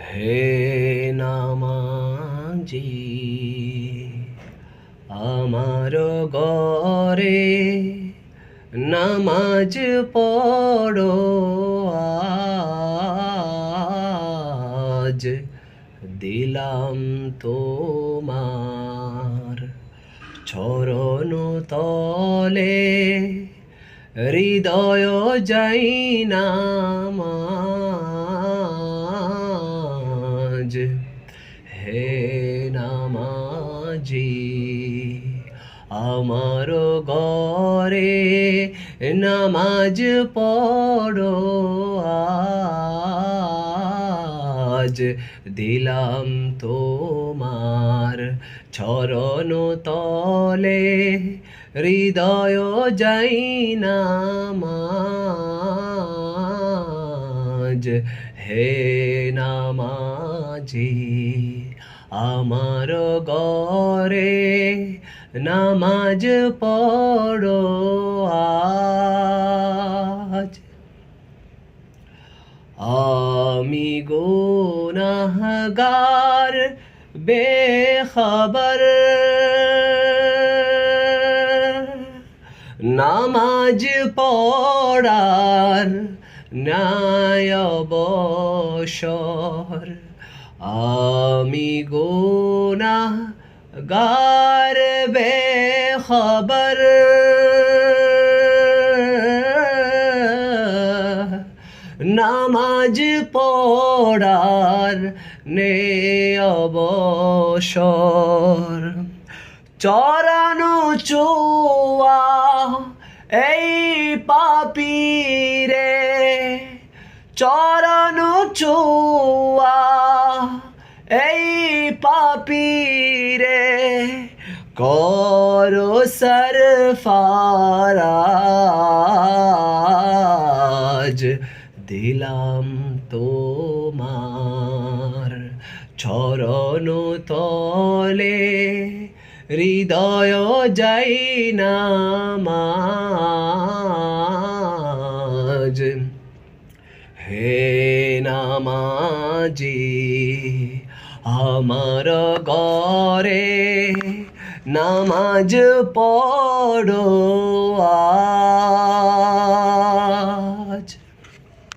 হে নামাজি আমার গরে নামাজ পড়ো আজ। দিলাম তোমার চরণ তলে হৃদয় যাই নামাজ নামাজি আমার গরে নামাজ পড়ো আজ দিলাম তোমার চরণ তলে, হৃদয় যাই নামাজ, হে নামাজি। আমার গরে নামাজ পড়ো আজ। আমি গুনাহগার বেখবর। নামাজ পড়ার ন্যায় বসর আমি বে বেখবর। নামাজ পড়ার নে অবসর চরানো চুয়া এই পাপিরে চরানো চুয়া এই পাপিরে করো সরফারাজ। দিলাম তোমার চরণ তলে হৃদয় যাই নামাজ। হে নামাজি আমার গরে নামাজ পড়ো আজ